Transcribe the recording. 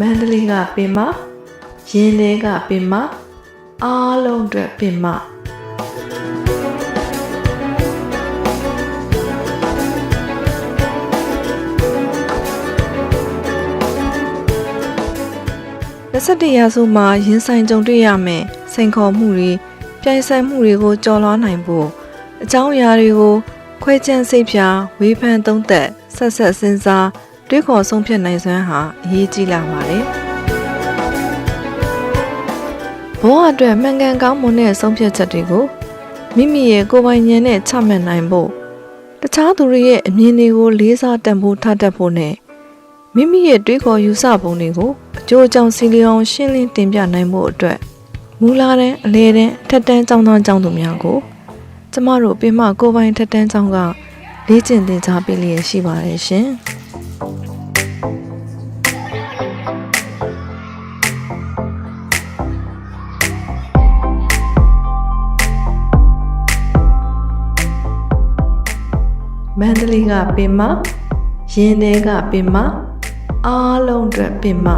မန္တလေးကပင်မရင်းလေးကပင်မအားလုံးအတွက်ပင်မ21ရာစုမှာရင်ဆိုင်ကြုံတွေ့ရမယ်စိန်ခေါ်မှုတွေပြိုင်ဆိုင်မှုတွေကိုကျော်လွှားနိုင်ဖို့အကြောင်းအရာတွေကိုခွဲခြမ်းစိတ်ဖြာဝေဖန်သုံးသပ်ဆက်ဆက်စဉ်းစား တွေးခေါ်ဆုံးဖြတ်နိုင်စွမ်းဟာအရေးကြီးလာပါတယ်ဘဝအတွက်မှန်ကန်ကောင်းမွန်တဲ့ဆုံးဖြတ်ချက်တွေကိုမိမိရဲ့ကိုယ်ပိုင်ဉာဏ်နဲ့ချမှတ်နိုင်ဖို့တခြားသူတွေရဲ့အမြင်တွေကိုလေးစားတန်ဖိုးထားတတ်ဖို့နဲ့မိမိရဲ့တွေးခေါ်ယူဆပုံတွေကိုအကျိုးအကြောင်းစီလီအောင်ရှင်းလင်းတင်ပြနိုင်မှုအတွက်မူလာတဲ့အလဲတဲ့အထက်တန်းကျောင်းသားကျောင်းသူများကိုကျမတို့ပြင်မကိုယ်ပိုင်ထက်တန်းကျောင်းကလေ့ကျင့်သင်ကြားပေးလျက်ရှိပါတယ်ရှင် မန္တလေးကပင်မရင်းသေးကပင်မအားလုံးအတွက်ပင်မ